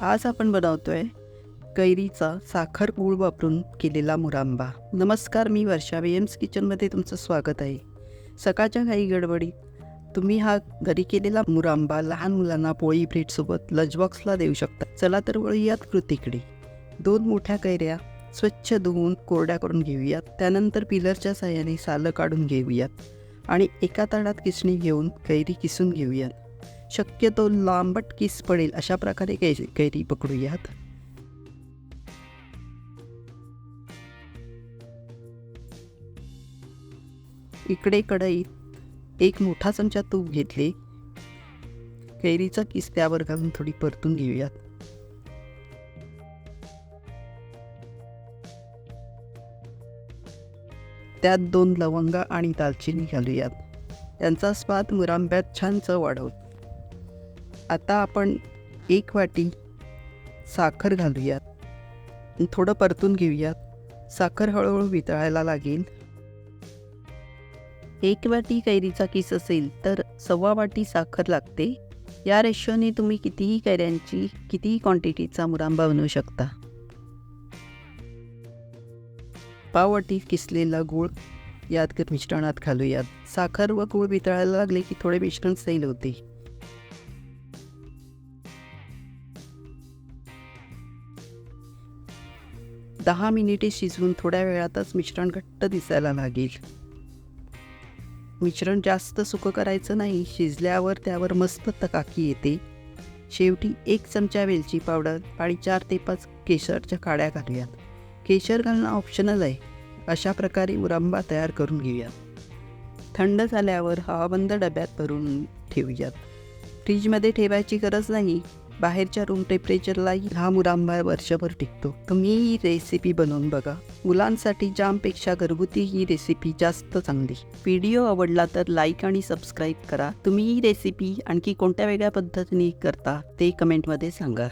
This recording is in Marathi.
आज आपण बनवतोय कैरीचा साखर गूळ वापरून केलेला मुरांबा. नमस्कार मी वर्षा वी एम्स किचनमध्ये तुमचं स्वागत आहे. सकाळच्या काही गडबडीत तुम्ही हा घरी केलेला मुरांबा लहान मुलांना पोळी ब्रेडसोबत लंचबॉक्सला देऊ शकता. चला तर वळूयात कृतीकडे. दोन मोठ्या कैऱ्या स्वच्छ धुवून कोरड्या करून घेऊयात. त्यानंतर पिलरच्या साह्याने सालं काढून घेऊयात आणि एका ताडात किसणी घेऊन कैरी किसून घेऊयात. शक्यतो लांबट किस पडेल? अशा प्रकारे कैरी कैरी पकडूयात. इकडे कढईत एक मोठा चमचा तूप घेतले. कैरीचा किस त्यावर घालून थोडी परतून घेऊयात. त्यात दोन लवंगा आणि दालचिनी घालूयात. यांचा स्वाद मुरांब्यात छान चव वाढवतो आता आपण एक वाटी साखर घालूयात. थोडं परतून घेऊयात. साखर हळूहळू वितळायला लागेल. एक वाटी कैरीचा किस असेल तर सव्वा वाटी साखर लागते. या रेशोने तुम्ही कितीही कैऱ्यांची कितीही क्वांटिटीचा मुरांबा बनवू शकता. पाववाटी किसलेला गूळ यात मिश्रणात घालूयात. साखर व गूळ वितळायला लागले की थोडे मिश्रण सैल होते. दहा मिनिटे शिजवून थोड्या वेळातच मिश्रण घट्ट दिसायला लागेल. मिश्रण जास्त सुकं करायचं नाही शिजल्यावर त्यावर मस्त तकाकी येते. शेवटी एक चमचा वेलची पावडर आणि चार ते पाच केशरच्या काड्या घालूयात. केशर घालणं ऑप्शनल आहे. अशा प्रकारे मुरंबा तयार करून घेऊयात. थंड झाल्यावर हवाबंद डब्यात भरून ठेवूयात. फ्रीजमध्ये ठेवायची गरज नाही. बाहेरच्या रूम टेम्परेचरलाही हा मुरांबा वर्षभर टिकतो. तुम्ही ही रेसिपी बनवून बघा. मुलांसाठी जामपेक्षा घरगुती ही रेसिपी जास्त चांगली. व्हिडिओ आवडला तर लाईक आणि सबस्क्राईब करा. तुम्ही ही रेसिपी आणखी कोणत्या वेगळ्या पद्धतीने करता ते कमेंटमध्ये सांगा.